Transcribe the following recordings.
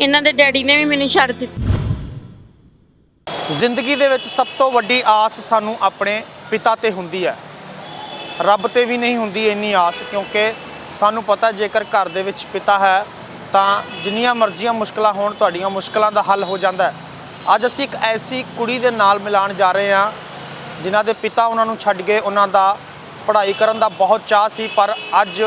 ਇਹਨਾਂ ਦੇ ਡੈਡੀ ਨੇ ਵੀ ਮੈਨੂੰ ਛੱਡ ਦਿੱਤਾ। ਜ਼ਿੰਦਗੀ ਦੇ ਵਿੱਚ ਸਭ ਤੋਂ ਵੱਡੀ ਆਸ ਸਾਨੂੰ ਆਪਣੇ ਪਿਤਾ ਤੇ ਹੁੰਦੀ ਹੈ। ਰੱਬ ਤੇ ਵੀ ਨਹੀਂ ਹੁੰਦੀ ਇੰਨੀ ਆਸ, ਕਿਉਂਕਿ ਸਾਨੂੰ ਪਤਾ ਜੇਕਰ ਘਰ ਦੇ ਵਿੱਚ ਪਿਤਾ ਹੈ, ਤਾਂ ਜਿੰਨੀਆਂ ਮਰਜ਼ੀਆਂ ਮੁਸ਼ਕਲਾਂ ਹੋਣ, ਤੁਹਾਡੀਆਂ ਮੁਸ਼ਕਲਾਂ ਦਾ ਹੱਲ ਹੋ ਜਾਂਦਾ ਹੈ। ਅੱਜ ਅਸੀਂ ਇੱਕ ਐਸੀ ਕੁੜੀ ਦੇ ਨਾਲ ਮਿਲਾਣ ਜਾ ਰਹੇ ਹਾਂ, ਜਿਨ੍ਹਾਂ ਦੇ ਪਿਤਾ ਉਹਨਾਂ ਨੂੰ ਛੱਡ ਗਏ, ਉਹਨਾਂ ਦਾ ਪੜ੍ਹਾਈ ਕਰਨ ਦਾ ਬਹੁਤ ਚਾਹ ਸੀ, ਪਰ ਅੱਜ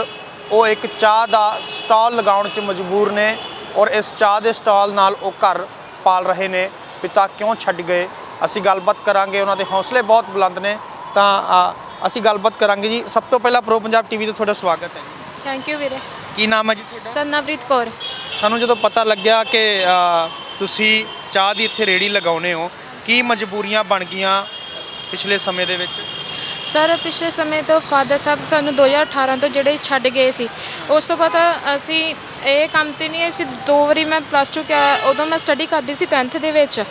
ਉਹ ਇੱਕ ਚਾਹ ਦਾ ਸਟਾਲ ਲਗਾਉਣ 'ਚ ਮਜਬੂਰ ਨੇ। ਔਰ ਇਸ ਚਾਹ ਦੇ ਸਟਾਲ ਨਾਲ ਉਹ ਘਰ ਪਾਲ ਰਹੇ ਨੇ। ਪਿਤਾ ਕਿਉਂ ਛੱਡ ਗਏ? ਅਸੀਂ ਗੱਲਬਾਤ ਕਰਾਂਗੇ ਉਹਨਾਂ ਦੇ ਹੌਸਲੇ ਬਹੁਤ ਬੁਲੰਦ ਨੇ। ਤਾਂ ਅਸੀਂ ਗੱਲਬਾਤ ਕਰਾਂਗੇ ਜੀ। ਸਭ ਤੋਂ ਪਹਿਲਾਂ ਪ੍ਰੋ ਪੰਜਾਬ ਟੀਵੀ ਤੇ ਤੁਹਾਡਾ ਸਵਾਗਤ ਹੈ ਥੈਂਕ ਯੂ ਵੀਰੇ। ਕੀ ਨਾਮ ਹੈ ਜੀ ਤੁਹਾਡਾ? ਸਰਨਵਰੀਤ ਕੌਰ। ਸਾਨੂੰ ਜਦੋਂ ਪਤਾ ਲੱਗਿਆ ਕਿ ਤੁਸੀਂ ਚਾਹ ਦੀ ਇੱਥੇ ਰੇੜੀ ਲਗਾਉਨੇ ਹੋ ਕੀ ਮਜਬੂਰੀਆਂ ਬਣ ਗਈਆਂ ਪਿਛਲੇ ਸਮੇਂ ਦੇ ਵਿੱਚ? ਸਰ, ਪਿਛਲੇ ਸਮੇਂ ਤੋਂ ਫਾਦਰ ਸਾਹਿਬ ਸਾਨੂੰ 2018 ਤੋਂ ਜਿਹੜੇ ਛੱਡ ਗਏ ਸੀ, ਉਸ ਤੋਂ ਬਾਅਦ ਅਸੀਂ ਇਹ ਕੰਮ ਤੇ ਨਹੀਂ ਅਸੀਂ ਦੋ ਵਾਰੀ ਮੈਂ ਪਲੱਸ 2 ਉਦੋਂ ਮੈਂ ਸਟੱਡੀ ਕਰਦੀ ਸੀ 10th ਦੇ ਵਿੱਚ।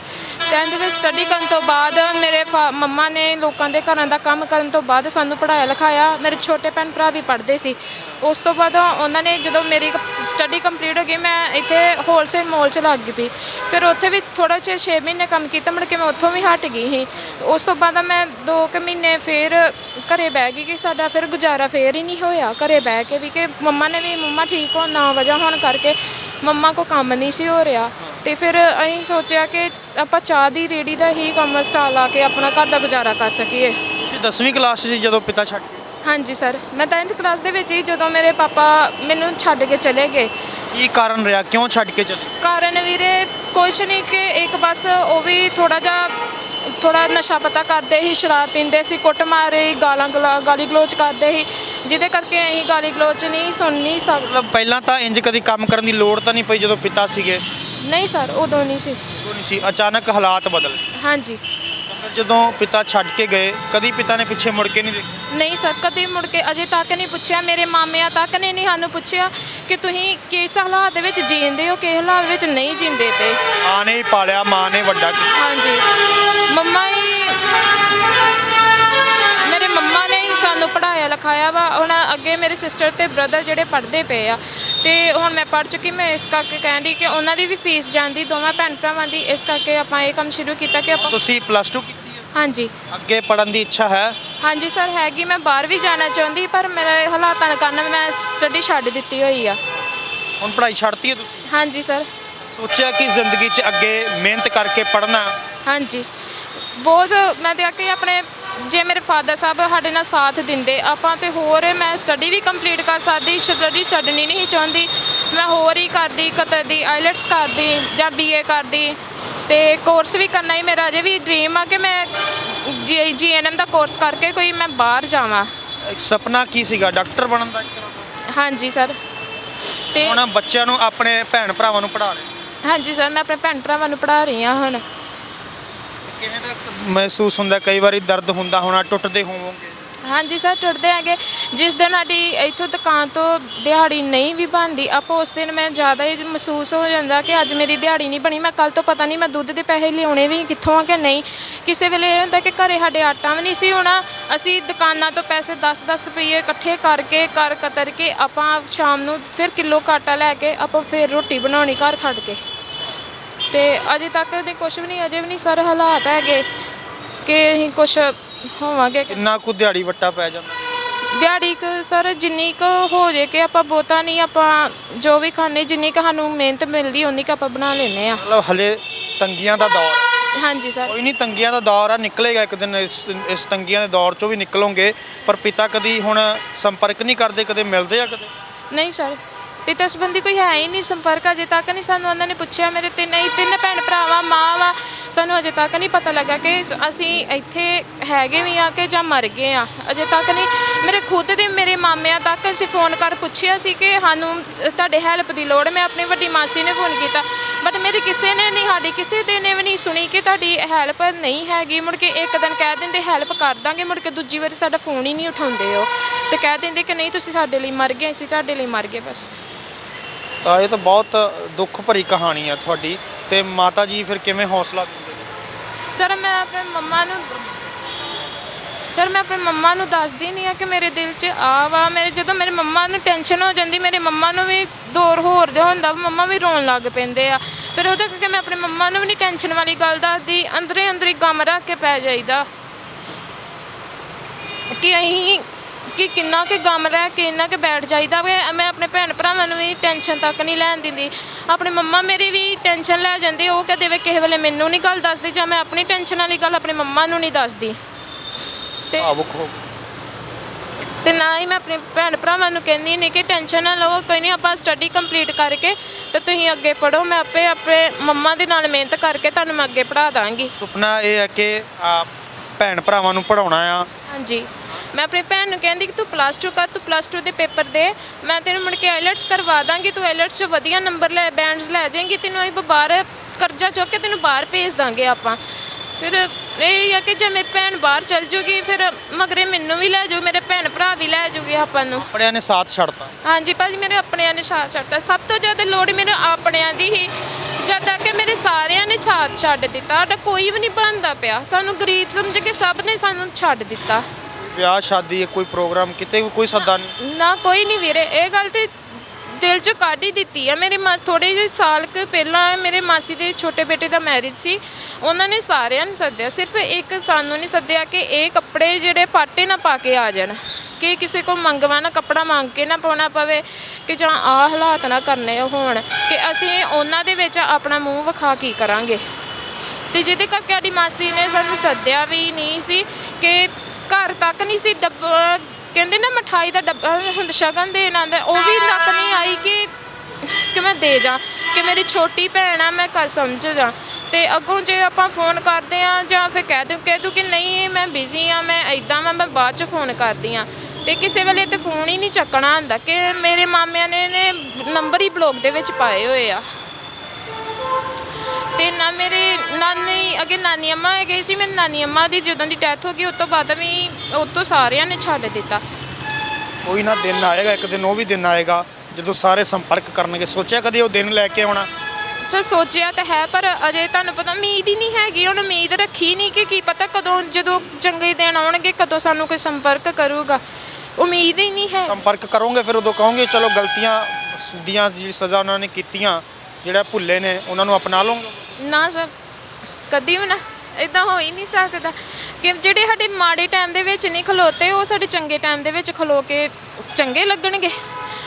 10th ਵਿੱਚ ਸਟੱਡੀ ਕਰਨ ਤੋਂ ਬਾਅਦ ਮੇਰੇ ਫਾ- ਮੰਮਾ ਨੇ ਲੋਕਾਂ ਦੇ ਘਰਾਂ ਦਾ ਕੰਮ ਕਰਨ ਤੋਂ ਬਾਅਦ ਸਾਨੂੰ ਪੜਾਇਆ ਲਿਖਾਇਆ। ਮੇਰੇ ਛੋਟੇ ਭੈਣ ਭਰਾ ਵੀ ਪੜ੍ਹਦੇ ਸੀ। ਉਸ ਤੋਂ ਬਾਅਦ ਉਹਨਾਂ ਨੇ ਜਦੋਂ ਮੇਰੀ ਸਟੱਡੀ ਕੰਪਲੀਟ ਹੋ ਗਈ, ਮੈਂ ਇੱਥੇ ਹੋਲਸੇਲ ਮੋਲ 'ਚ ਲੱਗ ਗਈ ਫਿਰ ਉੱਥੇ ਵੀ ਥੋੜਾ ਚਿਰ 6 ਮਹੀਨੇ ਕੰਮ ਕੀਤਾ, ਮੁੜ ਕੇ ਮੈਂ ਉੱਥੋਂ ਵੀ ਹਟ ਗਈ ਸੀ। ਉਸ ਤੋਂ ਬਾਅਦ ਮੈਂ 2 ਕੁ ਮਹੀਨੇ ਫਿਰ ਘਰੇ ਬਹਿ ਗਈ ਕਿ ਸਾਡਾ ਫਿਰ ਗੁਜ਼ਾਰਾ ਫੇਰ ਹੀ ਨਹੀਂ ਹੋਇਆ। ਘਰੇ ਬਹਿ ਕੇ ਵੀ ਕਿ ਮੰਮਾ ਨੇ ਵੀ ਮੰਮਾ ਠੀਕ ਹੋਣ ਨਾ ਵਜ੍ਹਾ ਹੋਣ ਕਰਕੇ ਮੰਮਾ ਕੋ ਕੰਮ ਨਹੀਂ ਸੀ ਹੋ ਰਿਹਾ। ਤੇ ਫਿਰ ਅਸੀਂ ਸੋਚਿਆ ਕਿ ਆਪਾਂ ਚਾਹ ਦੀ ਰੇੜੀ ਦਾ ਹੀ ਕੰਮ ਸਟਾਲ ਲਾ ਕੇ ਆਪਣਾ ਘਰ ਦਾ ਗੁਜ਼ਾਰਾ ਕਰ ਸਕੀਏ। ਤੁਸੀਂ 10ਵੀਂ ਕਲਾਸ 'ਚ ਸੀ ਜਦੋਂ ਪਿਤਾ ਛੱਡ ਗਏ? ਹਾਂਜੀ ਸਰ ਮੈਂ 10th ਕਲਾਸ ਦੇ ਵਿੱਚ ਹੀ ਜਦੋਂ ਮੇਰੇ ਪਾਪਾ ਮੈਨੂੰ ਛੱਡ ਕੇ ਚਲੇ ਗਏ। ਕੀ ਕਾਰਨ ਰਿਹਾ? ਕਿਉਂ ਛੱਡ ਕੇ ਚਲੇ? ਕਾਰਨ ਵੀਰੇ ਕੁਛ ਨਹੀਂ ਕਿ ਇੱਕ ਬਸ ਉਹ ਵੀ ਥੋੜਾ ਜਿਹਾ ਥੋੜਾ ਨਸ਼ਾ ਪਤਾ ਕਰਦੇ ਸੀ ਸ਼ਰਾਬ ਪੀਂਦੇ ਸੀ ਕੁੱਟ ਮਾਰੇ ਗਾਲਾਂ ਗਲਾ- ਗਾਲੀ ਗਲੋਚ ਕਰਦੇ ਸੀ। ਜਿਹਦੇ ਕਰਕੇ ਅਸੀਂ ਗਾਲੀ ਗਲੋਚ ਨਹੀਂ ਸੁਣ ਨਹੀਂ ਸਕਦੇ ਮਤਲਬ ਪਹਿਲਾਂ ਤਾਂ ਇੰਜ ਕਦੀ ਕੰਮ ਕਰਨ ਦੀ ਲੋੜ ਤਾਂ ਨਹੀਂ ਪਈ ਜਦੋਂ ਪਿਤਾ ਸੀਗੇ? ਨਹੀਂ ਸਰ ਉਦੋਂ ਨਹੀਂ ਸੀ। ਉਦੋਂ ਨਹੀਂ ਸੀ। ਅਚਾਨਕ ਹਾਲਾਤ ਬਦਲ ਗਏ। ਹਾਂਜੀ। ਜਦੋਂ ਪਿਤਾ ਛੱਡ ਕੇ ਗਏ ਕਦੀ ਪਿਤਾ ਨੇ ਪਿੱਛੇ ਮੁੜ ਕੇ ਨਹੀਂ ਦੇਖਿਆ? ਨਹੀਂ ਸਰ ਕਦੇ ਮੁੜ ਕੇ ਅਜੇ ਤੱਕ ਨਹੀਂ ਪੁੱਛਿਆ। ਮੇਰੇ ਮਾਮਿਆਂ ਤੱਕ ਨੇ ਨਹੀਂ ਸਾਨੂੰ ਪੁੱਛਿਆ ਕਿ ਤੁਸੀਂ ਕਿਸ ਹਾਲਾਤ ਦੇ ਵਿੱਚ ਜੀਂਦੇ ਹੋ ਕਿਸ ਹਾਲਾਤ ਵਿੱਚ ਨਹੀਂ ਜੀਂਦੇ ਪਏ ਮਾਂ ਨੇ ਹੀ ਪਾਲਿਆ ਮਾਂ ਨੇ ਵੱਡਾ ਕੀਤਾ। ਹਾਂਜੀ। ਮੰਮਾ ਹੀ ਮੇਰੇ ਮੰਮਾ ਨੇ ਹੀ ਸਾਨੂੰ ਪੜਾਇਆ ਲਿਖਾਇਆ ਵਾ। ਹੁਣ ਅੱਗੇ ਮੇਰੇ ਸਿਸਟਰ ਤੇ ਬ੍ਰਦਰ ਜਿਹੜੇ ਪੜ੍ਹਦੇ ਪਏ ਆ ਤੇ ਹੁਣ ਮੈਂ ਪੜ੍ਹ ਚੁੱਕੀ ਮੈਂ ਇਸ ਕਰਕੇ ਕਹਿੰਦੀ ਕਿ ਉਹਨਾਂ ਦੀ ਵੀ ਫੀਸ ਜਾਂਦੀ ਦੋਵਾਂ ਭੈਣ ਭਰਾਵਾਂ ਦੀ। ਇਸ ਕਰਕੇ ਆਪਾਂ ਇਹ ਕੰਮ ਸ਼ੁਰੂ ਕੀਤਾ ਕਿ ਆਪਾਂ ਤੁਸੀਂ ਪਲੱਸ 2 ਕੀਤੀ? ਹਾਂਜੀ। ਅੱਗੇ ਪੜਨ ਦੀ ਇੱਛਾ ਹੈ? ਹਾਂਜੀ ਸਰ ਹੈਗੀ। ਮੈਂ ਬਾਹਰ ਵੀ ਜਾਣਾ ਚਾਹੁੰਦੀ ਪਰ ਮੇਰੇ ਹਾਲਾਤਾਂ ਕਾਰਨ ਮੈਂ ਸਟੱਡੀ ਛੱਡ ਦਿੱਤੀ ਹੋਈ ਆ। ਹੁਣ ਪੜ੍ਹਾਈ ਛੱਡਤੀ ਹੈ ਤੁਸੀਂ? ਹਾਂਜੀ ਸਰ। ਸੋਚਿਆ ਕਿ ਜ਼ਿੰਦਗੀ 'ਚ ਅੱਗੇ ਮਿਹਨਤ ਕਰਕੇ ਪੜ੍ਹਨਾ? ਹਾਂਜੀ। ਬਹੁਤ ਮੈਂ ਤੇ ਕਿ ਆਪਣੇ ਜੇ ਮੇਰੇ ਫਾਦਰ ਸਾਹਿਬ ਸਾਡੇ ਨਾਲ ਸਾਥ ਦਿੰਦੇ ਆਪਾਂ ਤੇ ਹੋਰ ਮੈਂ ਸਟੱਡੀ ਵੀ ਕੰਪਲੀਟ ਕਰ ਸਕਦੀ ਸਟੱਡੀ ਛੱਡਣੀ ਨਹੀਂ ਚਾਹੁੰਦੀ। ਮੈਂ ਹੋਰ ਹੀ ਕਰਦੀ ਕਤਰ ਦੀ ਆਈਲੈਟਸ ਕਰਦੀ ਜਾਂ ਬੀਏ ਕਰਦੀ। ਤੇ ਕੋਰਸ ਵੀ ਕਰਨਾ ਹੀ ਮੇਰਾ ਅਜੇ ਵੀ ਡ੍ਰੀਮ ਆ ਕਿ ਮੈਂ ਜੀਐਨਐਮ ਦਾ ਕੋਰਸ ਕਰਕੇ ਕੋਈ ਮੈਂ ਬਾਹਰ ਜਾਵਾਂ। ਸੁਪਨਾ ਕੀ ਸੀਗਾ? ਡਾਕਟਰ ਬਣਨ ਦਾ? ਹਾਂਜੀ ਸਰ ਤੇ ਹੁਣ ਬੱਚਿਆਂ ਨੂੰ ਆਪਣੇ ਭੈਣ ਭਰਾਵਾਂ ਨੂੰ ਪੜ੍ਹਾ ਰਹੇ ਹਾਂਜੀ ਸਰ ਮੈਂ ਆਪਣੇ ਭੈਣ ਭਰਾਵਾਂ ਨੂੰ ਪੜ੍ਹਾ ਰਹੀ ਹਾਂ ਹੁਣ। ਕਿਵੇਂ ਦਾ ਮਹਿਸੂਸ ਹੁੰਦਾ? ਕਈ ਵਾਰੀ ਦਰਦ ਹੁੰਦਾ ਹੋਣਾ ਟੁੱਟਦੇ ਹੋਵੋਗੇ। ਹਾਂਜੀ ਸਰ, ਟੁੱਟਦੇ ਹੈਗੇ। ਜਿਸ ਦਿਨ ਸਾਡੀ ਇੱਥੋਂ ਦੁਕਾਨ ਤੋਂ ਦਿਹਾੜੀ ਨਹੀਂ ਵੀ ਬਣਦੀ, ਆਪਾਂ ਉਸ ਦਿਨ ਮੈਂ ਜ਼ਿਆਦਾ ਹੀ ਮਹਿਸੂਸ ਹੋ ਜਾਂਦਾ ਕਿ ਅੱਜ ਮੇਰੀ ਦਿਹਾੜੀ ਨਹੀਂ ਬਣੀ। ਮੈਂ ਕੱਲ ਤੋਂ ਪਤਾ ਨਹੀਂ ਮੈਂ ਦੁੱਧ ਦੇ ਪੈਸੇ ਲਿਆਉਣੇ ਵੀ ਕਿੱਥੋਂ ਆ ਕਿ ਨਹੀਂ। ਕਿਸੇ ਵੇਲੇ ਇਹ ਹੁੰਦਾ ਕਿ ਘਰੇ ਸਾਡੇ ਆਟਾ ਵੀ ਨਹੀਂ ਸੀ ਹੋਣਾ। ਅਸੀਂ ਦੁਕਾਨਾਂ ਤੋਂ ਪੈਸੇ 10-10 ਰੁਪਏ ਇਕੱਠੇ ਕਰਕੇ ਕਰ ਕਤਰ ਕੇ ਆਪਾਂ ਸ਼ਾਮ ਨੂੰ ਫਿਰ ਕਿਲੋ ਆਟਾ ਲੈ ਕੇ ਆਪਾਂ ਫਿਰ ਰੋਟੀ ਬਣਾਉਣੀ ਘਰ ਖੜ ਕੇ। ਤੇ ਅਜੇ ਤੱਕ ਦੇ ਕੁਝ ਵੀ ਨਹੀਂ, ਅਜੇ ਵੀ ਨਹੀਂ ਸਰ ਹਾਲਾਤ ਹੈਗੇ ਕਿ ਅਸੀਂ ਕੁਝ ਹੋਵਾਂਗੇ। ਕਿੰਨਾ ਕੁ ਦਿਹਾੜੀ ਵੱਟਾ ਪੈ ਜਾਂਦਾ? ਦਿਹਾੜੀ ਕੁ ਸਰ ਜਿੰਨੀ ਕੁ ਹੋ ਜੇ ਕਿ ਆਪਾਂ ਬਹੁਤਾ ਨਹੀਂ ਆਪਾਂ ਜੋ ਵੀ ਖਾਣੇ ਜਿੰਨੀ ਕੁ ਸਾਨੂੰ ਮਿਹਨਤ ਮਿਲਦੀ ਉਨੀ ਕੁ ਆਪਾਂ ਬਣਾ ਲੈਨੇ ਆ ਮਤਲਬ ਹਲੇ ਤੰਗੀਆਂ ਦਾ ਦੌਰ ਹੈ। ਹਾਂਜੀ ਸਰ। ਕੋਈ ਨਹੀਂ ਤੰਗੀਆਂ ਦਾ ਦੌਰ ਆ ਨਿਕਲੇਗਾ ਇੱਕ ਦਿਨ ਇਸ ਇਸ ਤੰਗੀਆਂ ਦੇ ਦੌਰ ਚੋਂ ਵੀ ਨਿਕਲੋਗੇ। ਪਰ ਪਿਤਾ ਕਦੀ ਹੁਣ ਸੰਪਰਕ ਨਹੀਂ ਕਰਦੇ ਕਦੇ ਮਿਲਦੇ ਆ ਕਦੇ? ਨਹੀਂ ਸਰ। ਪਿਤਾ ਸੰਬੰਧੀ ਕੋਈ ਹੈ ਹੀ ਨਹੀਂ, ਸੰਪਰਕ ਅਜੇ ਤੱਕ ਨਹੀਂ। ਸਾਨੂੰ ਉਹਨਾਂ ਨੇ ਪੁੱਛਿਆ, ਮੇਰੇ ਤਿੰਨ ਹੀ ਤਿੰਨ ਭੈਣ ਭਰਾਵਾਂ, ਮਾਂ ਵਾ। ਸਾਨੂੰ ਅਜੇ ਤੱਕ ਨਹੀਂ ਪਤਾ ਲੱਗਾ ਕਿ ਅਸੀਂ ਇੱਥੇ ਹੈਗੇ ਵੀ ਆ ਕਿ ਜਾਂ ਮਰ ਗਏ ਆ। ਅਜੇ ਤੱਕ ਨਹੀਂ। ਮੇਰੇ ਖੁਦ ਦੇ ਮੇਰੇ ਮਾਮਿਆਂ ਤੱਕ ਅਸੀਂ ਫੋਨ ਕਰ ਪੁੱਛਿਆ ਸੀ ਕਿ ਸਾਨੂੰ ਤੁਹਾਡੇ ਹੈਲਪ ਦੀ ਲੋੜ। ਮੈਂ ਆਪਣੀ ਵੱਡੀ ਮਾਸੀ ਨੇ ਫੋਨ ਕੀਤਾ। ਬਟ ਮੇਰੀ ਕਿਸੇ ਨੇ ਨਹੀਂ, ਸਾਡੀ ਕਿਸੇ ਦੇ ਨੇ ਵੀ ਨਹੀਂ ਸੁਣੀ ਕਿ ਤੁਹਾਡੀ ਹੈਲਪ ਨਹੀਂ ਹੈਗੀ। ਮੁੜ ਕੇ ਇੱਕ ਦਿਨ ਕਹਿ ਦਿੰਦੇ, ਹੈਲਪ ਕਰ ਦਾਂਗੇ। ਮੁੜ ਕੇ ਦੂਜੀ ਵਾਰੀ ਸਾਡਾ ਫੋਨ ਹੀ ਨਹੀਂ ਉਠਾਉਂਦੇ ਉਹ। ਤੇ ਕਹਿ ਦਿੰਦੇ ਕਿ ਨਹੀਂ, ਤੁਸੀਂ ਸਾਡੇ ਲਈ ਮਰ ਗਏ, ਅਸੀਂ ਤੁਹਾਡੇ ਲਈ ਮਰ ਗਏ ਬਸ। ਤਾਂ ਇਹ ਤਾਂ ਬਹੁਤ ਦੁੱਖ ਭਰੀ ਕਹਾਣੀ ਆ ਤੁਹਾਡੀ। ਤੇ ਮਾਤਾ ਜੀ ਫਿਰ ਕਿਵੇਂ ਹੌਸਲਾ ਦਿੰਦੇ ਨੇ? ਸਰ ਮੈਂ ਆਪਣੇ ਮੰਮਾ ਨੂੰ ਸਰ ਮੈਂ ਆਪਣੇ ਮੰਮਾ ਨੂੰ ਦੱਸਦੀ ਨਹੀਂ ਆ ਕਿ ਮੇਰੇ ਦਿਲ 'ਚ ਆ ਵਾ। ਮੇਰੇ ਜਦੋਂ ਮੇਰੇ ਮੰਮਾ ਨੂੰ ਟੈਨਸ਼ਨ ਹੋ ਜਾਂਦੀ ਮੇਰੇ ਮੰਮਾ ਨੂੰ ਵੀ ਦੌਰ ਹੋਰ ਜਿਹਾ ਹੁੰਦਾ ਵਾ, ਮੰਮਾ ਵੀ ਰੋਣ ਲੱਗ ਪੈਂਦੇ ਆ। ਫਿਰ ਉਹਦੇ ਕਰਕੇ ਮੈਂ ਆਪਣੇ ਮੰਮਾ ਨੂੰ ਵੀ ਨਹੀਂ ਟੈਨਸ਼ਨ ਵਾਲੀ ਗੱਲ ਦੱਸਦੀ। ਅੰਦਰੇ ਅੰਦਰੀ ਗਮ ਰੱਖ ਕੇ ਪੈ ਜਾਈਦਾ। ਕਿ ਅਸੀਂ ਕਿ ਕਿੰਨਾ ਕਿ ਗਮ ਰਹਿ ਕੇ ਇੰਨਾ ਕਿ ਬੈਠ ਜਾਈਦਾ ਵੀ ਮੈਂ ਆਪਣੇ ਭੈਣ ਭਰਾਵਾਂ ਨੂੰ ਵੀ ਟੈਨਸ਼ਨ ਤੱਕ ਨਹੀਂ ਲੈਣ ਦਿੰਦੀ। ਆਪਣੇ ਮੰਮਾ ਮੇਰੀ ਵੀ ਟੈਨਸ਼ਨ ਲੈ ਜਾਂਦੇ ਉਹ ਕਦੇ ਵੇ ਕਿਸੇ ਵੇਲੇ ਮੈਨੂੰ ਨਹੀਂ ਗੱਲ ਦੱਸਦੀ ਜਾਂ ਮੈਂ ਆਪਣੀ ਟੈਨਸ਼ਨ ਵਾਲੀ ਗੱਲ ਆਪਣੇ ਮੰਮਾ ਨੂੰ ਨਹੀਂ ਦੱਸਦੀ। ਤੇ ਭਾਵੁਕ ਹੋ ਤੇ ਨਾ ਹੀ ਮੈਂ ਆਪਣੇ ਭੈਣ ਭਰਾਵਾਂ ਨੂੰ ਕਹਿੰਦੀ ਨਹੀਂ ਕਿ ਟੈਨਸ਼ਨ ਨਾ ਲਵੋ ਕੋਈ ਨਹੀਂ ਆਪਾਂ ਸਟੱਡੀ ਕੰਪਲੀਟ ਕਰਕੇ ਤੇ ਤੁਸੀਂ ਅੱਗੇ ਪੜੋ ਮੈਂ ਆਪੇ ਆਪਣੇ ਮੰਮਾ ਦੇ ਨਾਲ ਮਿਹਨਤ ਕਰਕੇ ਤੁਹਾਨੂੰ ਮੈਂ ਅੱਗੇ ਪੜ੍ਹਾ ਦਾਂਗੀ। ਸੁਪਨਾ ਇਹ ਹੈ ਕਿ ਆ, ਭੈਣ ਭਰਾਵਾਂ ਨੂੰ ਪੜਾਉਣਾ ਆ। ਹਾਂਜੀ। ਮੈਂ ਆਪਣੀ ਭੈਣ ਨੂੰ ਕਹਿੰਦੀ ਕਿ ਤੂੰ ਪਲੱਸ 2 ਕਰ ਤੂੰ ਪਲੱਸ 2 ਦੇ ਪੇਪਰ ਦੇ। ਮੈਂ ਤੈਨੂੰ ਮੁੜ ਕੇ ਆਈਲੈਟਸ ਕਰਵਾ ਦਾਂਗੀ ਤੂੰ ਆਈਲੈਟਸ 'ਚ ਵਧੀਆ ਨੰਬਰ ਲੈ ਬੈਂਡਸ ਲੈ ਜਾਏਂਗੀ ਤੈਨੂੰ ਅਸੀਂ ਬਾਹਰ ਕਰਜ਼ਾ ਚੁੱਕ ਕੇ ਤੈਨੂੰ ਬਾਹਰ ਭੇਜ ਦਾਂਗੇ ਆਪਾਂ। ਫਿਰ ਇਹ ਆ ਕਿ ਜੇ ਮੇਰੀ ਭੈਣ ਬਾਹਰ ਚਲ ਜੂਗੀ ਫਿਰ ਮਗਰੇ ਮੈਨੂੰ ਵੀ ਲੈ ਜਾਊ ਮੇਰੇ ਭੈਣ ਭਰਾ ਵੀ ਲੈ ਜੂਗੇ ਆਪਾਂ ਨੂੰ। ਪੜਿਆਂ ਨੇ ਸਾਥ ਛੱਡਤਾ। ਹਾਂਜੀ ਭਾਜੀ ਮੇਰੇ ਆਪਣਿਆਂ ਨੇ ਸਾਥ ਛੱਡਤਾ। ਸਭ ਤੋਂ ਜ਼ਿਆਦਾ ਲੋੜ ਮੇਰੇ ਆਪਣਿਆਂ ਦੀ ਹੀ ਜਦ ਤੱਕ ਕਿ ਮੇਰੇ ਸਾਰਿਆਂ ਨੇ ਸਾਥ ਛੱਡ ਦਿੱਤਾ। ਸਾਡਾ ਕੋਈ ਵੀ ਨਹੀਂ ਬਣਦਾ ਪਿਆ। ਸਾਨੂੰ ਗਰੀਬ ਸਮਝ ਕੇ ਸਭ ਨੇ ਸਾਨੂੰ ਛੱਡ ਦਿੱਤਾ। ਵਿਆਹ, ਸ਼ਾਦੀ ਕੋਈ ਪ੍ਰੋਗਰਾਮ ਕਿਤੇ ਵੀ ਕੋਈ ਸੱਦਾ ਨਹੀਂ? ਨਾ ਕੋਈ ਨਹੀਂ ਵੀਰੇ। ਇਹ ਗੱਲ ਤੇ ਦਿਲ ਚ ਕੱਢ ਹੀ ਦਿੱਤੀ ਆ। ਮੇਰੇ ਮਾ ਥੋੜੇ ਜਿਹੇ ਸਾਲ ਕੁ ਪਹਿਲਾਂ ਮੇਰੇ ਮਾਸੀ ਦੇ ਛੋਟੇ ਬੇਟੇ ਦਾ ਮੈਰਿਜ ਸੀ। ਉਹਨਾਂ ਨੇ ਸਾਰਿਆਂ ਨੂੰ ਸੱਦਿਆ। ਸਿਰਫ ਇੱਕ ਸਾਨੂੰ ਨਹੀਂ ਸੱਦਿਆ ਕਿ ਇਹ ਕੱਪੜੇ ਜਿਹੜੇ ਪਾਟੇ ਨਾ ਪਾ ਕੇ ਆ ਜਾਣ। ਕਿ ਕਿਸੇ ਕੋਲ ਮੰਗਵਾ ਨਾ ਕੱਪੜਾ ਮੰਗ ਕੇ ਨਾ ਪਾਉਣਾ ਪਵੇ, ਕਿ ਜਾਂ ਆ ਹਾਲਾਤ ਨਾ ਕਰਨੇ ਹੋਣ, ਕਿ ਅਸੀਂ ਉਹਨਾਂ ਦੇ ਵਿੱਚ ਆਪਣਾ ਮੂੰਹ ਵਿਖਾ ਕੀ ਕਰਾਂਗੇ। ਤੇ ਜਿਹਦੇ ਕਰਕੇ ਸਾਡੀ ਮਾਸੀ ਨੇ ਸਾਨੂੰ ਸੱਦਿਆ ਵੀ ਨਹੀਂ ਸੀ ਕਿ ਘਰ ਤੱਕ ਨਹੀਂ ਸੀ, ਡੱਬਾ, ਕਹਿੰਦੇ ਨਾ ਮਠਾਈ ਦਾ ਡੱਬਾ ਹੁੰਦਾ, ਸ਼ਗਨ ਦੇਣ ਆਉਂਦਾ, ਉਹ ਵੀ ਤੱਕ ਨਹੀਂ ਆਈ ਕਿ ਕਿ ਮੈਂ ਦੇ ਜਾ, ਕਿ ਮੇਰੀ ਛੋਟੀ ਭੈਣ ਆ, ਮੈਂ ਘਰ ਸਮਝ ਜਾ। ਤੇ ਅੱਗੋਂ ਜੇ ਆਪਾਂ ਫੋਨ ਕਰਦੇ ਆ, ਜਾਂ ਫਿਰ ਕਹਿ ਦੂੰ ਕਹਿ ਦੂੰ ਕਿ ਨਹੀਂ, ਮੈਂ ਬਿਜ਼ੀ ਆ, ਮੈਂ ਇਦਾਂ ਮੈਂ ਮੈਂ ਬਾਅਦ ਚ ਫੋਨ ਕਰਦੀ ਆ। ਤੇ ਕਿਸੇ ਵੇਲੇ ਤੇ ਫੋਨ ਹੀ ਨਹੀਂ ਚੱਕਣਾ ਹੁੰਦਾ, ਕਿ ਮੇਰੇ ਮਾਮਿਆਂ ਨੇ ਨੇ ਨੰਬਰ ਹੀ ਬਲੌਗ ਦੇ ਵਿੱਚ ਪਾਏ ਹੋਏ ਆ। ਤੇ ਨਾ ਮੇਰੇ ਨਾਨੀ ਅੱਗੇ ਨਾਨੀ ਅੰਮਾ ਹੈਗੇ ਸੀ ਮੇਰੀ ਨਾਨੀ ਅੰਮਾ ਦੀ ਜਦੋਂ ਦੀ ਡੈਥ ਹੋ ਗਈ ਉਸ ਤੋਂ ਬਾਅਦ ਵੀ ਉਸ ਤੋਂ ਸਾਰਿਆਂ ਨੇ ਛੱਡ ਦਿੱਤਾ। ਕੋਈ ਨਾ ਦਿਨ ਆਏਗਾ ਇੱਕ ਦਿਨ ਉਹ ਵੀ ਦਿਨ ਆਏਗਾ ਜਦੋਂ ਸਾਰੇ ਸੰਪਰਕ ਕਰਨਗੇ। ਸੋਚਿਆ ਕਦੇ ਉਹ ਦਿਨ ਲੈ ਕੇ ਆਉਣਾ? ਤਾਂ ਸੋਚਿਆ ਤਾਂ ਹੈ ਪਰ ਅਜੇ ਤੁਹਾਨੂੰ ਪਤਾ ਉਮੀਦ ਹੀ ਨਹੀਂ ਹੈਗੀ ਹੁਣ ਉਮੀਦ ਰੱਖੀ ਨਹੀਂ ਕਿ ਕੀ ਪਤਾ ਕਦੋਂ ਜਦੋਂ ਚੰਗੇ ਦਿਨ ਆਉਣਗੇ ਕਦੋਂ ਸਾਨੂੰ ਕੋਈ ਸੰਪਰਕ ਕਰੂਗਾ। ਉਮੀਦ ਹੀ ਨਹੀਂ ਹੈ। ਸੰਪਰਕ ਕਰੋਗੇ ਫਿਰ ਉਦੋਂ ਕਹੋਗੇ ਚਲੋ ਗਲਤੀਆਂ ਦੀਆਂ ਜਿਹੜੀ ਸਜ਼ਾ ਉਹਨਾਂ ਨੇ ਕੀਤੀਆਂ ਜਿਹੜਾ ਭੁੱਲੇ ਨੇ ਉਹਨਾਂ ਨੂੰ ਅਪਣਾ ਲਓਗੇ। ਨਾ ਸਰ, ਕਦੀ ਵੀ ਨਾ ਇਦਾਂ ਹੋ ਹੀ ਨਹੀਂ ਸਕਦਾ। ਕਿ ਜਿਹੜੇ ਸਾਡੇ ਮਾੜੇ ਟਾਈਮ ਦੇ ਵਿੱਚ ਨਹੀਂ ਖਲੋਤੇ, ਉਹ ਸਾਡੇ ਚੰਗੇ ਟਾਈਮ ਦੇ ਵਿੱਚ ਖਲੋ ਕੇ ਚੰਗੇ ਲੱਗਣਗੇ।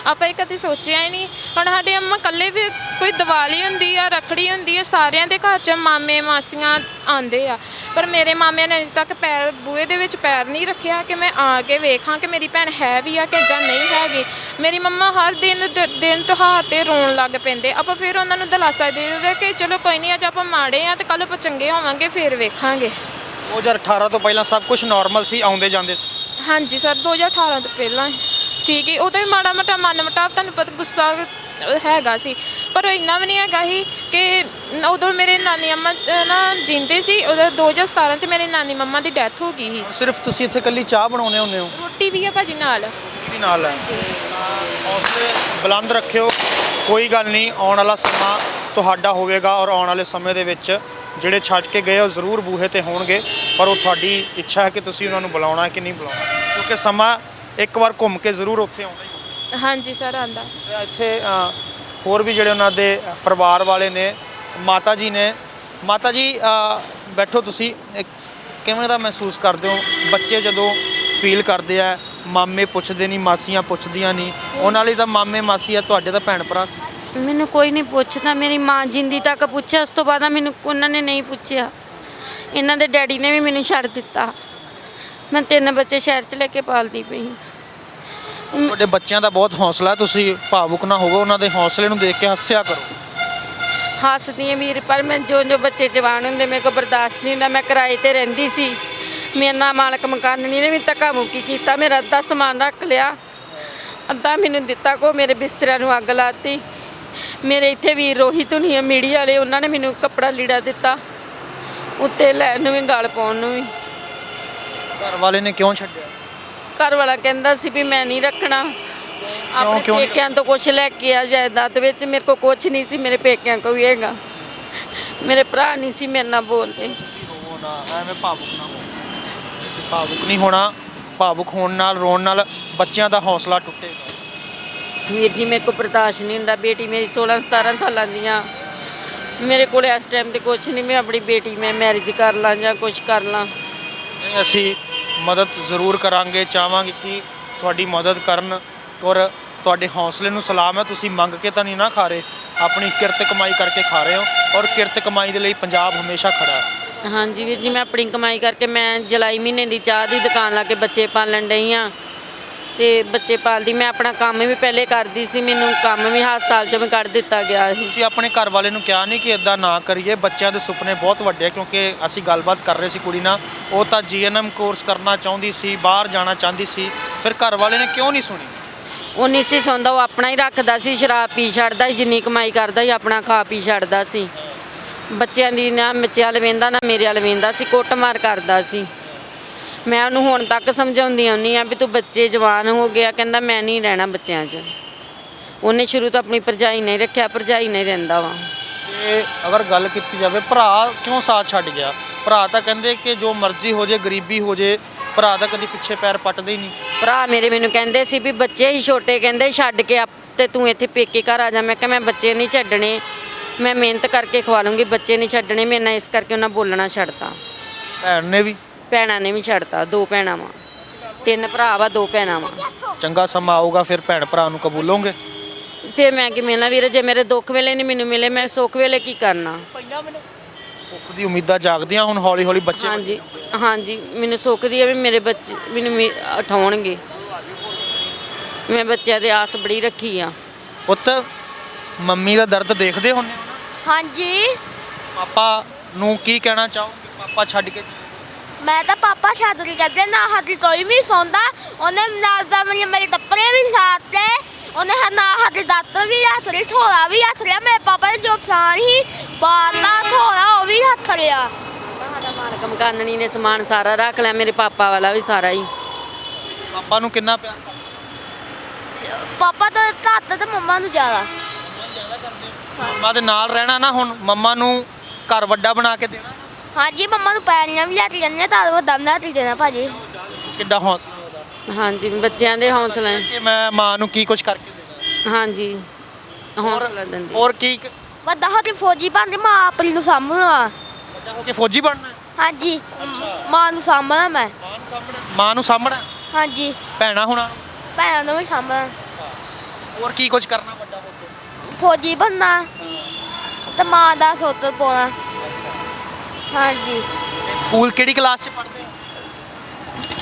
ਆਪਾਂ ਇਹ ਕਦੀ ਸੋਚਿਆ ਹੀ ਨਹੀਂ। ਹੁਣ ਸਾਡੇ ਅੰਮਾ ਇਕੱਲੇ ਵੀ ਕੋਈ ਦੀਵਾਲੀ ਹੁੰਦੀ ਆ ਰਖੜੀ ਹੁੰਦੀ ਆ ਸਾਰਿਆਂ ਦੇ ਘਰ 'ਚ ਮਾਮੇ ਮਾਸੀਆਂ ਆਂਦੇ ਆ। ਪਰ ਮੇਰੇ ਮਾਮਿਆਂ ਨੇ ਅਜੇ ਤੱਕ ਪੈਰ ਬੂਹੇ ਦੇ ਵਿੱਚ ਪੈਰ ਨਹੀਂ ਰੱਖਿਆ ਕਿ ਮੈਂ ਆ ਕੇ ਵੇਖਾਂ ਕਿ ਮੇਰੀ ਭੈਣ ਹੈ ਵੀ ਆ ਕਿ ਜਾਂ ਨਹੀਂ ਹੈਗੀ। ਮੇਰੀ ਮੰਮਾ ਹਰ ਦਿਨ ਦ- ਦਿਨ ਤਿਉਹਾਰ ਤੇ ਰੋਣ ਲੱਗ ਪੈਂਦੇ। ਆਪਾਂ ਫਿਰ ਉਹਨਾਂ ਨੂੰ ਦਿਲਾਸਾ ਦੇ ਦਿੰਦੇ ਕਿ ਚਲੋ ਕੋਈ ਨਹੀਂ ਅੱਜ ਆਪਾਂ ਮਾੜੇ ਆ ਤੇ ਕੱਲ ਆਪਾਂ ਚੰਗੇ ਹੋਵਾਂਗੇ ਫਿਰ ਵੇਖਾਂਗੇ। 2018 ਤੋਂ ਪਹਿਲਾਂ ਸਭ ਕੁਝ ਨਾਰਮਲ ਸੀ ਆਉਂਦੇ ਜਾਂਦੇ ਸੀ। ਹਾਂਜੀ ਸਰ 2018 ਤੋਂ ਪਹਿਲਾਂ ਠੀਕ ਹੈ ਉਦੋਂ ਵੀ ਮਾੜਾ ਮੋਟਾ ਮਨ ਮਟਾਵ ਤੁਹਾਨੂੰ ਪਤਾ ਗੁੱਸਾ ਹੈਗਾ ਸੀ। ਪਰ ਇੰਨਾ ਵੀ ਨਹੀਂ ਹੈਗਾ ਸੀ ਕਿ ਉਦੋਂ ਮੇਰੇ ਨਾਨੀ ਅੰਮਾ ਨਾ ਜਿੰਦੇ ਸੀ ਉਦੋਂ 2017 ਚ ਮੇਰੀ ਨਾਨੀ ਮੰਮਾ ਦੀ ਡੈਥ ਹੋ ਗਈ ਸੀ। ਸਿਰਫ ਤੁਸੀਂ ਇੱਥੇ ਇਕੱਲੀ ਚਾਹ ਬਣਾਉਨੇ ਹੁੰਦੇ ਹੋ? ਰੋਟੀ ਵੀ ਆ ਭਾਜੀ ਨਾਲ। ਵੀ ਨਾਲ ਹੈ। ਹੌਸਲੇ ਬੁਲੰਦ ਰੱਖਿਓ ਕੋਈ ਗੱਲ ਨਹੀਂ ਆਉਣ ਵਾਲਾ ਸਮਾਂ ਤੁਹਾਡਾ ਹੋਵੇਗਾ ਔਰ ਆਉਣ ਵਾਲੇ ਸਮੇਂ ਦੇ ਵਿੱਚ ਜਿਹੜੇ ਛੱਡ ਕੇ ਗਏ ਉਹ ਜ਼ਰੂਰ ਬੂਹੇ ਤੇ ਹੋਣਗੇ। ਪਰ ਉਹ ਤੁਹਾਡੀ ਇੱਛਾ ਹੈ ਕਿ ਤੁਸੀਂ ਉਹਨਾਂ ਨੂੰ ਬੁਲਾਉਣਾ ਹੈ ਕਿ ਨਹੀਂ ਬੁਲਾਉਣਾ। ਕਿਉਂਕਿ ਸਮਾਂ ਇੱਕ ਵਾਰ ਘੁੰਮ ਕੇ ਜ਼ਰੂਰ ਉੱਥੇ ਆਉਣਾ ਹੀ ਹਾਂਜੀ ਸਰ ਆਂਦਾ ਤੇ ਇੱਥੇ ਅ, ਹੋਰ ਵੀ ਜਿਹੜੇ ਉਹਨਾਂ ਦੇ ਪਰਿਵਾਰ ਵਾਲੇ ਨੇ ਮਾਤਾ ਜੀ ਨੇ ਮਾਤਾ ਜੀ ਅ, ਬੈਠੋ ਤੁਸੀਂ ਕਿਵੇਂ ਦਾ ਮਹਿਸੂਸ ਕਰਦੇ ਹੋ? ਬੱਚੇ ਜਦੋਂ ਫੀਲ ਕਰਦੇ ਆ ਮਾਮੇ ਪੁੱਛਦੇ ਨਹੀਂ ਮਾਸੀਆਂ ਪੁੱਛਦੀਆਂ ਨਹੀਂ ਉਹਨਾਂ ਲਈ ਤਾਂ ਮਾਮੇ ਮਾਸੀ ਆ ਤੁਹਾਡੇ ਤਾਂ ਭੈਣ ਭਰਾ ਸੀ। ਮੈਨੂੰ ਕੋਈ ਨਹੀਂ ਪੁੱਛਦਾ ਮੇਰੀ ਮਾਂ ਜਿੰਦੀ ਤੱਕ ਪੁੱਛਿਆ ਉਸ ਤੋਂ ਬਾਅਦ ਮੈਨੂੰ ਉਹਨਾਂ ਨੇ ਨਹੀਂ ਪੁੱਛਿਆ। ਇਹਨਾਂ ਦੇ ਡੈਡੀ ਨੇ ਵੀ ਮੈਨੂੰ ਛੱਡ ਦਿੱਤਾ। ਮੈਂ ਤਿੰਨ ਬੱਚੇ ਸ਼ਹਿਰ 'ਚ ਲੈ ਕੇ ਪਾਲਦੀ ਪਈ ਤੁਹਾਡੇ ਬੱਚਿਆਂ ਦਾ ਬਹੁਤ ਹੌਸਲਾ ਤੁਸੀਂ ਭਾਵੁਕ ਨਾ ਹੋਵੋ ਉਹਨਾਂ ਦੇ ਹੌਸਲੇ ਨੂੰ ਦੇਖ ਕੇ ਹੱਸਿਆ ਕਰੋ। ਹੱਸਦੀ ਹਾਂ ਵੀਰ ਪਰ ਮੈਂ ਜੋ ਜੋ ਬੱਚੇ ਜਵਾਨ ਹੁੰਦੇ ਮੇਰੇ ਕੋਲ ਬਰਦਾਸ਼ਤ ਨਹੀਂ ਹੁੰਦਾ ਮੈਂ ਕਿਰਾਏ ਤੇ ਰਹਿੰਦੀ ਸੀ। ਮੇਰੇ ਨਾਲ ਮਾਲਕ ਮਕਾਨਣੀ ਨੇ ਵੀ ਧੱਕਾ ਮੁੱਕੀ ਕੀਤਾ ਮੇਰਾ ਅੱਧਾ ਸਮਾਨ ਰੱਖ ਲਿਆ। ਅੱਧਾ ਮੈਨੂੰ ਦਿੱਤਾ ਕੋ ਮੇਰੇ ਬਿਸਤਰਿਆਂ ਨੂੰ ਅੱਗ ਲਾਤੀ। ਮੇਰੇ ਇੱਥੇ ਵੀਰ ਰੋਹਿਤ ਹੁਣੀ ਮੀਡੀਆ ਵਾਲੇ ਉਹਨਾਂ ਨੇ ਮੈਨੂੰ ਕੱਪੜਾ ਲੀੜਾ ਦਿੱਤਾ ਉੱਤੇ ਲੈਣ ਨੂੰ ਵੀ ਗਲ ਪਾਉਣ ਨੂੰ ਵੀ। ਘਰ ਵਾਲੇ ਨੇ ਕਿਉਂ ਛੱਡਿਆ? ਘਰ ਵਾਲਾ ਕਹਿੰਦਾ ਸੀ ਵੀ ਮੈਂ ਨਹੀਂ ਰੱਖਣਾ। ਆਪਣੇ ਕਿਉਂ ਪੇਕਿਆਂ ਤੋਂ ਕੁਝ ਲੈ ਕੇ ਆ ਜਾਇਦਾਦ ਵਿੱਚ ਮੇਰੇ ਕੋਲ ਕੁਝ ਨਹੀਂ ਸੀ ਮੇਰੇ ਪੇਕਿਆਂ ਕੋਲ ਵੀ ਹੈਗਾ। ਮੇਰੇ ਭਰਾ ਨਹੀਂ ਸੀ ਮੇਰੇ ਨਾਲ ਬੋਲਦੇ। ਰੋਵੋ ਨਾ ਐਵੇਂ ਭਾਵੁਕ ਨਾ ਹੋ ਭਾਵੁਕ ਨਹੀਂ ਹੋਣਾ ਭਾਵੁਕ ਹੋਣ ਨਾਲ ਰੋਣ ਨਾਲ ਬੱਚਿਆਂ ਦਾ ਹੌਸਲਾ ਟੁੱਟੇਗਾ ਵੀਰ ਜੀ ਮੇਰੇ ਕੋਲ ਬਰਦਾਸ਼ਤ ਨਹੀਂ ਹੁੰਦਾ। ਬੇਟੀ ਮੇਰੀ 16 17 ਸਾਲਾਂ ਦੀਆਂ। ਮੇਰੇ ਕੋਲ ਇਸ ਟਾਈਮ ਤੇ ਕੁਝ ਨਹੀਂ ਮੈਂ ਆਪਣੀ ਬੇਟੀ ਮੈਂ ਮੈਰਿਜ ਕਰ ਲਾਂ ਜਾਂ ਕੁਝ ਕਰ ਲਾਂ। ਅਸੀਂ ਮਦਦ ਜ਼ਰੂਰ ਕਰਾਂਗੇ, ਚਾਹਾਂਗੇ ਕਿ ਤੁਹਾਡੀ ਮਦਦ ਕਰਨ ਔਰ ਤੁਹਾਡੇ ਹੌਸਲੇ ਨੂੰ ਸਲਾਮ ਹੈ। ਤੁਸੀਂ ਮੰਗ ਕੇ ਤਾਂ ਨਹੀਂ ਨਾ ਖਾ ਰਹੇ, ਆਪਣੀ ਕਿਰਤ ਕਮਾਈ ਕਰਕੇ ਖਾ ਰਹੇ ਹੋ ਔਰ ਕਿਰਤ ਕਮਾਈ ਦੇ ਲਈ ਪੰਜਾਬ ਹਮੇਸ਼ਾ ਖੜਾ ਹੈ। ਹਾਂਜੀ ਵੀਰ ਜੀ, ਮੈਂ ਆਪਣੀ ਕਮਾਈ ਕਰਕੇ ਮੈਂ ਜੁਲਾਈ ਮਹੀਨੇ ਦੀ ਚਾਹ ਦੀ ਦੁਕਾਨ ਲਾ ਕੇ ਬੱਚੇ ਪਾਲਣ ਡਈ ਆ ਤੇ ਬੱਚੇ ਪਾਲਦੀ। ਮੈਂ ਆਪਣਾ ਕੰਮ ਵੀ ਪਹਿਲੇ ਕਰਦੀ ਸੀ ਮੈਨੂੰ ਕੰਮ ਵੀ ਹਸਪਤਾਲ 'ਚ ਵੀ ਕੱਢ ਦਿੱਤਾ ਗਿਆ ਸੀ। ਤੁਸੀਂ ਆਪਣੇ ਘਰ ਵਾਲੇ ਨੂੰ ਕਿਹਾ ਨਹੀਂ ਕਿ ਇਦਾਂ ਨਾ ਕਰੀਏ ਬੱਚਿਆਂ ਦੇ ਸੁਪਨੇ ਬਹੁਤ ਵੱਡੇ ਆ ਕਿਉਂਕਿ ਅਸੀਂ ਗੱਲਬਾਤ ਕਰ ਰਹੇ ਸੀ ਕੁੜੀ ਨਾਲ। ਉਹ ਤਾਂ ਜੀਐਨਐਮ ਕੋਰਸ ਕਰਨਾ ਚਾਹੁੰਦੀ ਸੀ ਬਾਹਰ ਜਾਣਾ ਚਾਹੁੰਦੀ ਸੀ ਫਿਰ ਘਰ ਵਾਲੇ ਨੇ ਕਿਉਂ ਨਹੀਂ ਸੁਣੀ? ਉਹ ਨਹੀਂ ਸੀ ਸੌਂਦਾ ਉਹ ਆਪਣਾ ਹੀ ਰੱਖਦਾ ਸੀ ਸ਼ਰਾਬ ਪੀ ਛੱਡਦਾ ਸੀ ਜਿੰਨੀ ਕਮਾਈ ਕਰਦਾ ਸੀ ਆਪਣਾ ਖਾ ਪੀ ਛੱਡਦਾ ਸੀ। ਬੱਚਿਆਂ ਦੀ ਨਾ ਬੱਚਿਆਂ ਵੱਲ ਵੇਂਦਾ ਨਾ ਮੇਰੇ ਵੱਲ ਵੇਂਦਾ ਸੀ ਕੁੱਟਮਾਰ ਕਰਦਾ ਸੀ। ਮੈਂ ਉਹਨੂੰ ਹੁਣ ਤੱਕ ਸਮਝਾਉਂਦੀ ਆਉਂਦੀ ਆ ਵੀ ਤੂੰ ਬੱਚੇ ਜਵਾਨ ਹੋ ਗਿਆ ਕਹਿੰਦਾ ਮੈਂ ਨਹੀਂ ਰਹਿਣਾ ਬੱਚਿਆਂ 'ਚ। ਉਹਨੇ ਸ਼ੁਰੂ ਤੋਂ ਆਪਣੀ ਭਰਜਾਈ ਨਹੀਂ ਰੱਖਿਆ ਭਰਜਾਈ ਨਹੀਂ ਰਹਿੰਦਾ ਵਾ। ਤੇ ਅਗਰ ਗੱਲ ਕੀਤੀ ਜਾਵੇ ਭਰਾ ਕਿਉਂ ਸਾਥ ਛੱਡ ਗਿਆ? ਭਰਾ ਤਾਂ ਕਹਿੰਦੇ ਕਿ ਜੋ ਮਰਜ਼ੀ ਹੋ ਜੇ ਗਰੀਬੀ ਹੋ ਜੇ ਭਰਾ ਤਾਂ ਕਦੀ ਪਿੱਛੇ ਪੈਰ ਪੱਟਦੇ ਹੀ ਨਹੀਂ। ਭਰਾ ਮੇਰੇ ਮੈਨੂੰ ਕਹਿੰਦੇ ਸੀ ਵੀ ਬੱਚੇ ਹੀ ਛੋਟੇ ਕਹਿੰਦੇ ਛੱਡ ਕੇ ਆਪ ਤੇ ਤੂੰ ਇੱਥੇ ਪੇਕੇ ਘਰ ਆ ਜਾ। ਮੈਂ ਕਿਹਾ ਮੈਂ ਬੱਚੇ ਨਹੀਂ ਛੱਡਣੇ ਮੈਂ ਮਿਹਨਤ ਕਰਕੇ ਖਵਾ ਲੂੰਗੀ ਬੱਚੇ ਨਹੀਂ ਛੱਡਣੇ ਮੇਰੇ ਨਾਲ ਇਸ ਕਰਕੇ ਉਹਨਾਂ ਬੋਲਣਾ ਛੱਡਤਾ। ਭੈਣ ਨੇ ਵੀ ਭੈਣਾਂ ਨੇ ਵੀ ਛੱਡਤਾ ਦੋ ਭੈਣਾਂ ਵਾ। ਤਿੰਨ ਭਰਾ ਵਾ ਦੋ ਭੈਣਾਂ ਵਾ। ਚੰਗਾ ਸਮਾਂ ਆਊਗਾ ਫਿਰ ਭੈਣ ਭਰਾ ਨੂੰ ਕਬੂਲੋਗੇ? ਫਿਰ ਮੈਂ ਕਿ ਮਿਲਣਾ ਵੀਰੇ ਜੇ ਮੇਰੇ ਦੁੱਖ ਵੇਲੇ ਨਹੀਂ ਮੈਨੂੰ ਮਿਲੇ ਮੈਂ ਸੁੱਖ ਵੇਲੇ ਕੀ ਕਰਨਾ? ਸੁੱਖ ਦੀ ਉਮੀਦਾਂ ਜਾਗਦੀਆਂ ਹੁਣ ਹੌਲੀ ਹੌਲੀ ਬੱਚੇ ਹਾਂਜੀ ਹਾਂਜੀ ਮੈਨੂੰ ਸੁੱਖ ਦੀ ਹੈ ਵੀ ਮੇਰੇ ਬੱਚੇ ਮੈਨੂੰ ਮੀ- ਉਠਾਉਣਗੇ। ਮੈਂ ਬੱਚਿਆਂ ਦੇ ਆਸ ਬੜੀ ਰੱਖੀ ਆ। ਪੁੱਤ ਮੰਮੀ ਦਾ ਦਰਦ ਦੇਖਦੇ ਹੁੰਨੇ ਹੋ ਨਾ? ਹਾਂਜੀ। ਪਾਪਾ ਨੂੰ ਕੀ ਕਹਿਣਾ ਚਾਹੋਗੇ? ਪਾਪਾ ਛੱਡ ਕੇ ਮੈਂ ਤਾਂ ਪਾਪਾ ਛਾਦਰੀ ਕਰਦੇ ਨਾ ਹੱਥੀ ਕੋਈ ਵੀ ਸੌਂਦਾ। ਉਹਨੇ ਨਾਲ ਦਾ ਮੇਰੇ ਮੇਰੇ ਕੱਪੜੇ ਵੀ ਸਾਤੇ ਉਹਨੇ ਹ- ਨਾ ਹੱਥ ਦਾਤਰ ਵੀ ਹੱਥ ਲਈ ਥੋੜਾ ਵੀ ਹੱਥ ਲਿਆ। ਮੇਰੇ ਪਾਪਾ ਨੇ ਜੋ ਪਛਾਣ ਹੀ ਬਾਤਾ ਥੋੜਾ ਉਹ ਵੀ ਹੱਥ ਲਿਆ। ਮਾਲਕ ਮਕਾਨਣੀ ਨੇ ਸਮਾਨ ਸਾਰਾ ਰੱਖ ਲਿਆ ਮੇਰੇ ਪਾਪਾ ਵਾਲਾ ਵੀ ਸਾਰਾ ਹੀ। ਪਾਪਾ ਨੂੰ ਕਿੰਨਾ ਪਿਆਰ ਪਾਪਾ ਤਾਂ ਦਾਤਾ ਤੇ ਮੰਮਾ ਨੂੰ ਜ਼ਿਆਦਾ। ਮੰਮਾ ਦੇ ਨਾਲ ਰਹਿਣਾ ਨਾ ਹੁਣ ਮੰਮਾ ਨੂੰ ਘਰ ਵੱਡਾ ਬਣਾ ਕੇ ਦੇਣਾ। ਹਾਂਜੀ ਮੰਮਾ ਨੂੰ ਪੈਣੀਆਂ ਵੀ ਲੈ ਕੇ ਜਾਂਦੇ ਤਾਂ ਵੱਡਾ ਬਣਾ ਕੇ ਦੇਣਾ ਭਾਜੀ। ਕਿੱਡਾ ਹੌਸਲਾ? ਉਹਦਾ ਹਾਂਜੀ ਬੱਚਿਆਂ ਦੇ ਹੌਸਲੇ। ਕਿ ਮੈਂ ਮਾਂ ਨੂੰ ਕੀ ਕੁਝ ਕਰਕੇ ਦੇਣਾ? ਹਾਂਜੀ ਹੌਸਲਾ ਦਿੰਦੇ ਔਰ ਕੀ ਵੱਡਾ ਹੋ ਕੇ ਫੌਜੀ ਬਣਦੇ ਮਾਂ ਆਪਣੀ ਨੂੰ ਸਾਂਭਣਾ। ਵੱਡਾ ਹੋ ਕੇ ਫੌਜੀ ਬਣਨਾ? ਹੈ? ਹਾਂਜੀ ਮਾਂ ਨੂੰ ਸਾਂਭਣਾ ਮੈਂ। ਮਾਂ ਨੂੰ ਸਾਂਭਣਾ? ਮਾਂ ਨੂੰ ਸਾਂਭਣਾ? ਹਾਂਜੀ। ਭੈਣਾ ਹੋਣਾ? ਭੈਣਾਂ ਨੂੰ ਵੀ ਸਾਂਭਣਾ। ਹੋਰ ਕੀ ਕੁਝ ਕਰਨਾ ਵੱਡਾ ਹੋ ਕੇ? ਫੌਜੀ ਬਣਨਾ। ਤੇ ਮਾਂ ਦਾ ਸੁੱਤ ਪਾਉਣਾ। ਹਾਂਜੀ। ਤੇ ਸਕੂਲ ਕਿਹੜੀ ਕਲਾਸ 'ਚ ਪੜ੍ਹਦੇ ਹੋ?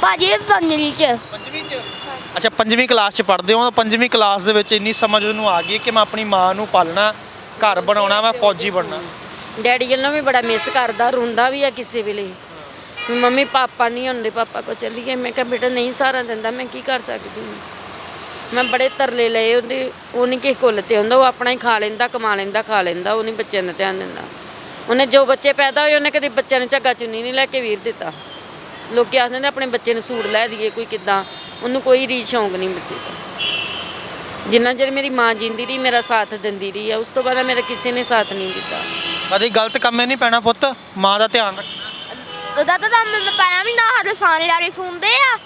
ਭਾਜੀ ਪੰਜਵੀਂ ਚ। ਪੰਜਵੀਂ 'ਚ? ਅੱਛਾ ਪੰਜਵੀਂ ਕਲਾਸ 'ਚ ਪੜ੍ਹਦੇ ਹੋ ਤਾਂ ਪੰਜਵੀਂ ਕਲਾਸ ਦੇ ਵਿੱਚ ਇੰਨੀ ਸਮਝ ਉਹਨੂੰ ਆ ਗਈ ਕਿ ਮੈਂ ਆਪਣੀ ਮਾਂ ਨੂੰ ਪਾਲਣਾ ਘਰ ਬਣਾਉਣਾ ਮੈਂ ਫੌਜੀ ਬਣਨਾ। ਡੈਡੀ ਵੱਲੋਂ ਵੀ ਬੜਾ ਮਿਸ ਕਰਦਾ ਰੋਂਦਾ ਵੀ ਆ ਕਿਸੇ ਵੇਲੇ। ਵੀ ਮੰਮੀ ਪਾਪਾ ਨਹੀਂ ਹੁੰਦੇ ਪਾਪਾ ਕੋ ਚੱਲੀ ਗਏ ਮੈਂ ਕਿਹਾ ਬੇਟਾ ਨਹੀਂ ਸਹਾਰਾ ਦਿੰਦਾ ਮੈਂ ਕੀ ਕਰ ਸਕਦੀ ਹਾਂ? ਮੈਂ ਬੜੇ ਤਰਲੇ ਲਏ ਉਹਦੇ ਉਹ ਨਹੀਂ ਕਿਸੇ ਕੋਲ ਤੇ ਹੁੰਦਾ ਉਹ ਆਪਣਾ ਹੀ ਖਾ ਲੈਂਦਾ ਕਮਾ ਲੈਂਦਾ ਖਾ ਲੈਂਦਾ ਉਹ ਨਹੀਂ ਬੱਚਿਆਂ ਦਾ ਧਿਆਨ ਦਿੰਦਾ। ਉਹਨੇ ਜੋ ਬੱਚੇ ਪੈਦਾ ਹੋਏ ਉਹਨੇ ਕਦੇ ਬੱਚਿਆਂ ਨੂੰ ਝੱਗਾ ਚੁੰਨੀ ਨਹੀਂ ਲੈ ਕੇ ਵੀਰ ਦਿੱਤਾ। ਲੋਕੀ ਆਖਦੇ ਨੇ ਆਪਣੇ ਬੱਚੇ ਨੂੰ ਸੂਟ ਲੈ ਦਈਏ ਕੋਈ ਕਿੱਦਾਂ ਉਹਨੂੰ ਕੋਈ ਰੀਝ ਸ਼ੌਂਕ ਨਹੀਂ ਬੱਚੇ ਦਾ। ਜਿੰਨਾ ਚਿਰ ਮੇਰੀ ਮਾਂ ਜਿੰਦੀ ਰਹੀ ਮੇਰਾ ਸਾਥ ਦਿੰਦੀ ਰਹੀ ਆ ਉਸ ਤੋਂ ਬਾਅਦ ਮੇਰਾ ਕਿਸੇ ਨੇ ਸਾਥ ਨਹੀਂ ਦਿੱਤਾ। ਕਦੇ ਗਲਤ ਕੰਮੇ ਨਹੀਂ ਪੈਣਾ ਪੁੱਤ ਮਾਂ ਦਾ ਧਿਆਨ ਰੱਖ ਉਹਦਾ ਤਾਂ ਤਾਂ ਮੈਂ ਪਾਇਆ ਵੀ ਨਾ ਹੱਥ ਸਾਨ ਲਾਰੇ ਸੁਣਦੇ ਆ।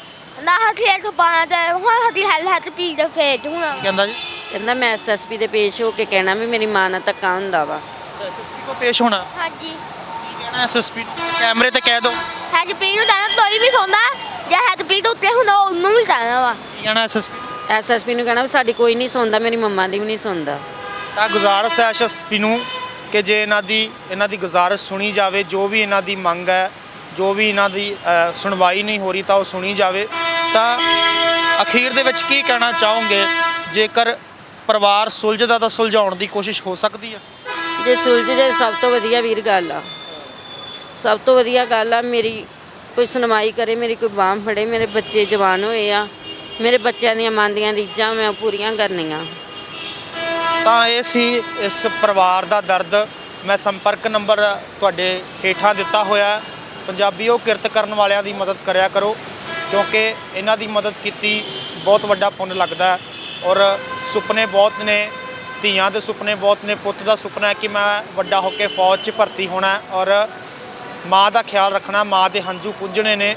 ਨਾ ਹੱਥ ਖੇਲ ਪਾਣਾ ਤੇ ਹੁਣ ਹੱਥ ਹੈਲ ਹੱਥ ਪੀ ਦੇ ਫੇਜ ਹੁਣ ਕਹਿੰਦਾ ਜੀ? ਕਹਿੰਦਾ ਮੈਂ ਐਸਐਸਪੀ ਦੇ ਪੇਸ਼ ਹੋ ਕੇ ਕਹਿਣਾ ਵੀ ਮੇਰੀ ਮਾਂ ਨਾਲ ਧੱਕਾ ਹੁੰਦਾ ਵਾ। ਐਸਐਸਪੀ ਕੋ ਪੇਸ਼ ਹੋਣਾ। ਹਾਂਜੀ। ਕੀ ਕਹਿਣਾ ਐਸਐਸਪੀ ਨੂੰ? ਕੈਮਰੇ ਤੇ ਕਹਿ ਦੋ। ਹੈਜ ਪੀ ਨੂੰ ਤਾਂ ਕੋਈ ਵੀ ਸੌਂਦਾ ਜੇ ਹੈਜ ਪੀ ਤੋਂ ਉੱਤੇ ਹੁੰਦਾ ਉਹਨੂੰ ਵੀ ਜਾਣਾ ਵਾ। ਕੀ ਕਹਿਣਾ ਐਸਐਸਪੀ ਐਸਐਸਪੀ ਨੂੰ ਕਹਿਣਾ ਵੀ ਸਾਡੀ ਕੋਈ ਨਹੀਂ ਸੁਣਦਾ ਮੇਰੀ ਮੰਮਾ ਦੀ ਵੀ ਨਹੀਂ ਸੁਣਦਾ ਤਾਂ ਗੁਜ਼ਾਰਿਸ਼ ਹੈ ਐਸਐਸਪੀ ਨੂੰ ਕਿ ਜੇ ਇਹਨਾਂ ਦੀ ਇਹਨਾਂ ਦੀ ਗੁਜ਼ਾਰਿਸ਼ ਸੁਣੀ ਜਾਵੇ ਜੋ ਵੀ ਇਹਨਾਂ ਦੀ ਮੰਗ ਹੈ ਜੋ ਵੀ ਇਹਨਾਂ ਦੀ ਅ, ਸੁਣਵਾਈ ਨਹੀਂ ਹੋ ਰਹੀ ਤਾਂ ਉਹ ਸੁਣੀ ਜਾਵੇ। ਤਾਂ ਅਖੀਰ ਦੇ ਵਿੱਚ ਕੀ ਕਹਿਣਾ ਚਾਹੋਗੇ? ਜੇਕਰ ਪਰਿਵਾਰ ਸੁਲਝਦਾ ਤਾਂ ਸੁਲਝਾਉਣ ਦੀ ਕੋਸ਼ਿਸ਼ ਹੋ ਸਕਦੀ ਹੈ। ਜੇ ਸੁਲਝ ਜੇ ਸਭ ਤੋਂ ਵਧੀਆ ਵੀਰ ਗੱਲ ਆ। ਸਭ ਤੋਂ ਵਧੀਆ ਗੱਲ ਆ, ਮੇਰੀ ਕੋਈ ਸੁਣਵਾਈ ਕਰੇ, ਮੇਰੀ ਕੋਈ ਬਾਂਹ ਫੜੇ, ਮੇਰੇ ਬੱਚੇ ਜਵਾਨ ਹੋਏ ਆ, ਮੇਰੇ ਬੱਚਿਆਂ ਦੀਆਂ ਮਨ ਦੀਆਂ ਰੀਝਾਂ ਮੈਂ ਪੂਰੀਆਂ ਕਰਨੀਆਂ। ਤਾਂ ਇਹ ਸੀ ਇਸ ਪਰਿਵਾਰ ਦਾ ਦਰਦ। ਮੈਂ ਸੰਪਰਕ ਨੰਬਰ ਤੁਹਾਡੇ ਹੇਠਾਂ ਦਿੱਤਾ ਹੋਇਆ ਹੈ। ਪੰਜਾਬੀਓ ਕਿਰਤ ਕਰਨ ਵਾਲਿਆਂ ਦੀ ਮਦਦ ਕਰਿਆ ਕਰੋ, ਕਿਉਂਕਿ ਇਹਨਾਂ ਦੀ ਮਦਦ ਕੀਤੀ ਬਹੁਤ ਵੱਡਾ ਪੁੰਨ ਲੱਗਦਾ ਔਰ ਸੁਪਨੇ ਬਹੁਤ ਨੇ ਧੀਆਂ ਦੇ ਸੁਪਨੇ ਬਹੁਤ ਨੇ, ਪੁੱਤ ਦਾ ਸੁਪਨਾ ਹੈ ਕਿ ਮੈਂ ਵੱਡਾ ਹੋ ਕੇ ਫੌਜ 'ਚ ਭਰਤੀ ਹੋਣਾ ਔਰ ਮਾਂ ਦਾ ਖਿਆਲ ਰੱਖਣਾ, ਮਾਂ ਦੇ ਹੰਝੂ ਪੁੰਝਣੇ ਨੇ।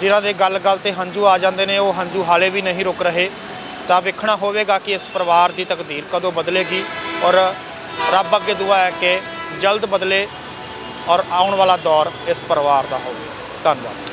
ਜਿਨ੍ਹਾਂ ਦੇ ਗੱਲ-ਗੱਲ ਤੇ ਹੰਝੂ ਆ ਜਾਂਦੇ ਨੇ, ਉਹ ਹੰਝੂ ਹਾਲੇ ਵੀ ਨਹੀਂ ਰੁਕ ਰਹੇ। ਤਾਂ ਵੇਖਣਾ ਹੋਵੇਗਾ ਕਿ ਇਸ ਪਰਿਵਾਰ ਦੀ ਤਕਦੀਰ ਕਦੋਂ ਬਦਲੇਗੀ ਔਰ ਰੱਬ ਅੱਗੇ ਦੁਆ ਹੈ ਕਿ ਜਲਦ ਬਦਲੇ ਔਰ ਆਉਣ ਵਾਲਾ ਦੌਰ ਇਸ ਪਰਿਵਾਰ ਦਾ ਹੋਵੇ। ਧੰਨਵਾਦ।